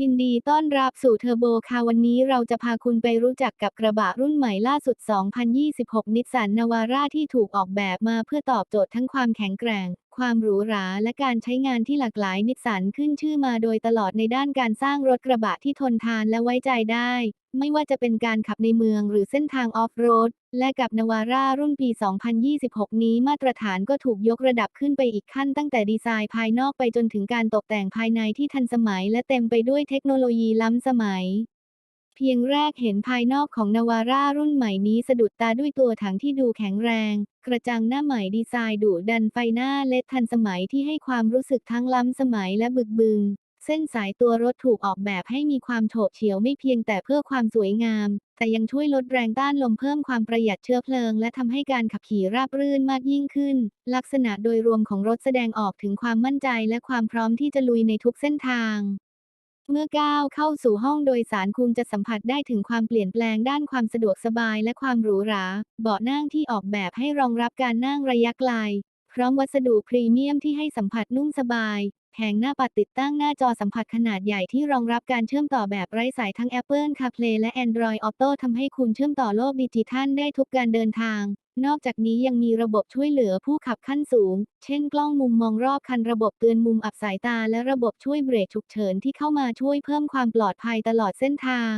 ยินดีต้อนรับสู่เทอร์โบค่ะวันนี้เราจะพาคุณไปรู้จักกับกระบะรุ่นใหม่ล่าสุด 2026 นิสสันนาวาร่าที่ถูกออกแบบมาเพื่อตอบโจทย์ทั้งความแข็งแกร่ง ความหรูหราและการใช้งานที่หลากหลายนิสสันขึ้นชื่อมาโดยตลอดในด้านการสร้างรถกระบะที่ทนทานและไว้ใจได้ ไม่ว่าจะเป็นการขับในเมืองหรือเส้นทางออฟโรด และกับนาวาร่ารุ่นปี 2026 นี้มาตรฐานก็ถูกยกระดับขึ้นไปอีกขั้นตั้งแต่ดีไซน์ภายนอกไปจนถึงการตกแต่งภายในที่ทันสมัย และเต็มไปด้วยเทคโนโลยีล้ำสมัย เพียงแรกเห็นภายนอกของนาวาร่ารุ่นใหม่นี้สะดุดตาด้วยตัวถังที่ดูแข็งแรง กระจังหน้าใหม่ดีไซน์ดุดันไฟหน้าเล็ดทันสมัยที่ให้ความรู้สึกทั้งล้ำสมัยและบึกบึนเส้นสายตัวรถถูกออกแบบให้มีความโฉบเฉี่ยวไม่เพียงแต่เพื่อความสวยงาม แต่ยังช่วยลดแรงต้านลมเพิ่มความประหยัดเชื้อเพลิง และทำให้การขับขี่ราบรื่นมากยิ่งขึ้น ลักษณะโดยรวมของรถแสดงออกถึงความมั่นใจและความพร้อมที่จะลุยในทุกเส้นทาง เมื่อก้าวเข้าสู่ห้องโดยสารคุณจะสัมผัสได้ถึงความเปลี่ยนแปลงด้านความสะดวกสบายและความหรูหรา เบาะนั่งที่ออกแบบให้รองรับการนั่งระยะไกล พร้อมวัสดุพรีเมียมที่ให้สัมผัสนุ่มสบาย แผงหน้าปัดติดตั้งหน้าจอสัมผัสขนาดใหญ่ที่รองรับการเชื่อมต่อแบบไร้สายทั้ง Apple CarPlay และ Android Auto ทำให้คุณเชื่อมต่อโลกดิจิทัลได้ทุกการเดินทาง นอกจากนี้ยังมีระบบช่วยเหลือผู้ขับขั้นสูง เช่นกล้องมุมมองรอบคันระบบเตือนมุมอับสายตาและระบบช่วยเบรกฉุกเฉินที่เข้ามาช่วยเพิ่มความปลอดภัยตลอดเส้นทาง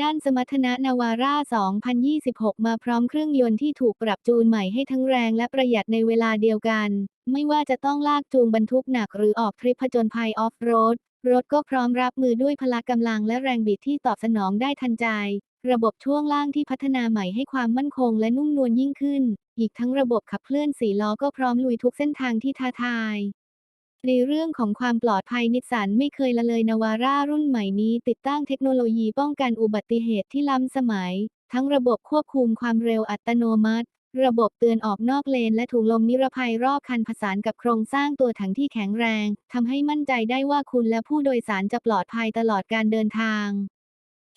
ด้านสมรรถนะนาวาร่า 2026 มาพร้อมเครื่องยนต์ที่ถูกปรับจูนใหม่ให้ทั้งแรงและประหยัดในเวลาเดียวกัน ไม่ว่าจะต้องลากจูงบรรทุกหนักหรือออกทริปผจญภัยออฟโรด รถก็พร้อมรับมือด้วยพละกำลังและแรงบิดที่ตอบสนองได้ทันใจ ระบบช่วงล่างที่พัฒนาใหม่ให้ความมั่นคงและนุ่มนวลยิ่งขึ้น อีกทั้งระบบขับเคลื่อนสี่ล้อก็พร้อมลุยทุกเส้นทางที่ท้าทาย ในเรื่องของความปลอดภัยนิสสันไม่เคยละเลยนาวาร่ารุ่นใหม่นี้ ติดตั้งเทคโนโลยีป้องกันอุบัติเหตุที่ล้ำสมัย ทั้งระบบควบคุมความเร็วอัตโนมัติ ระบบเตือนออกนอกเลนและถุงลมนิรภัยรอบคันผสานกับโครงสร้างตัวถังที่แข็งแรง ทำให้มั่นใจได้ว่าคุณและผู้โดยสารจะปลอดภัยตลอดการเดินทาง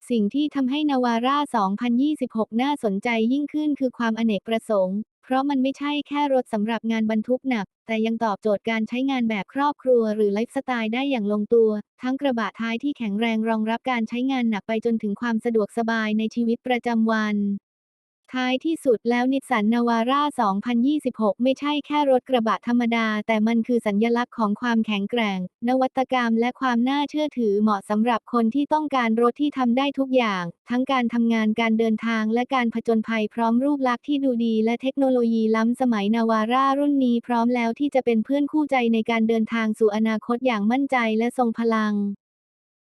สิ่งที่ทำให้นาวาร่า 2026 น่าสนใจยิ่งขึ้นคือความอเนกประสงค์ เพราะมันไม่ใช่แค่รถสำหรับงานบรรทุกหนัก แต่ยังตอบโจทย์การใช้งานแบบครอบครัวหรือไลฟ์สไตล์ได้อย่างลงตัว ทั้งกระบะท้ายที่แข็งแรงรองรับการใช้งานหนักไปจนถึงความสะดวกสบายในชีวิตประจำวัน ท้ายที่สุดแล้วนิสสันนาวาร่า 2026 ไม่ใช่แค่รถกระบะธรรมดา แต่มันคือสัญญลักษณ์ของความแข็งแกร่ง นวัตกรรมและความน่าเชื่อถือเหมาะสำหรับคนที่ต้องการรถที่ทำได้ทุกอย่าง ทั้งการทำงานการเดินทางและการผจญภัยพร้อมรูปลักษณ์ที่ดูดี และเทคโนโลยีล้ำสมัยนาวาร่ารุ่นนี้พร้อมแล้วที่จะเป็นเพื่อนคู่ใจในการเดินทางสู่อนาคตอย่างมั่นใจและทรงพลัง